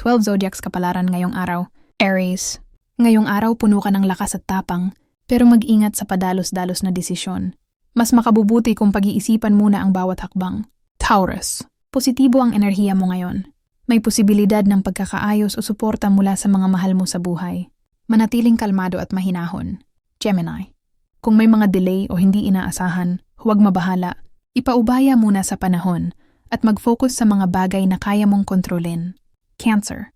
12 zodiacs kapalaran ngayong araw. Aries. Ngayong araw puno ka ng lakas at tapang, pero mag-ingat sa padalos-dalos na desisyon. Mas makabubuti kung pag-iisipan muna ang bawat hakbang. Taurus. Positibo ang enerhiya mo ngayon. May posibilidad ng pagkakaayos o suporta mula sa mga mahal mo sa buhay. Manatiling kalmado at mahinahon. Gemini. Kung may mga delay o hindi inaasahan, huwag mabahala. Ipaubaya muna sa panahon at mag-focus sa mga bagay na kaya mong kontrolin. Cancer.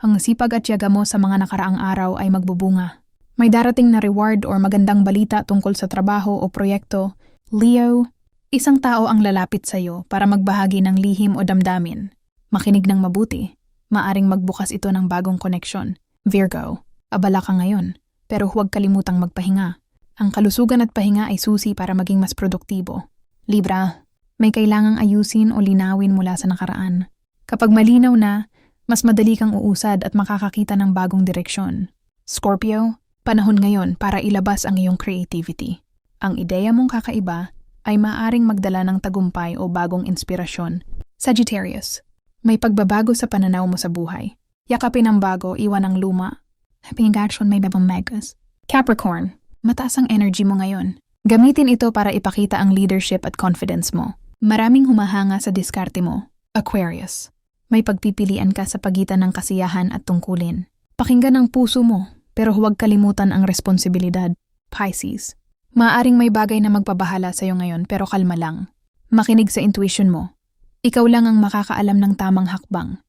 Ang sipag at yaga mo sa mga nakaraang araw ay magbubunga. May darating na reward or magandang balita tungkol sa trabaho o proyekto. Leo, isang tao ang lalapit sa iyo para magbahagi ng lihim o damdamin. Makinig ng mabuti. Maaring magbukas ito ng bagong koneksyon. Virgo, abala ka ngayon, pero huwag kalimutang magpahinga. Ang kalusugan at pahinga ay susi para maging mas produktibo. Libra, may kailangang ayusin o linawin mula sa nakaraan. Kapag malinaw na, mas madali kang uusad at makakakita ng bagong direksyon. Scorpio, panahon ngayon para ilabas ang iyong creativity. Ang ideya mong kakaiba ay maaring magdala ng tagumpay o bagong inspirasyon. Sagittarius, may pagbabago sa pananaw mo sa buhay. Yakapin ang bago, iwan ang luma. Action may megas. Capricorn, mataas ang energy mo ngayon. Gamitin ito para ipakita ang leadership at confidence mo. Maraming humahanga sa diskarte mo. Aquarius, may pagpipilian ka sa pagitan ng kasiyahan at tungkulin. Pakinggan ang puso mo, pero huwag kalimutan ang responsibilidad. Pisces, maaring may bagay na magpabahala sa iyo ngayon pero kalma lang. Makinig sa intuition mo. Ikaw lang ang makakaalam ng tamang hakbang.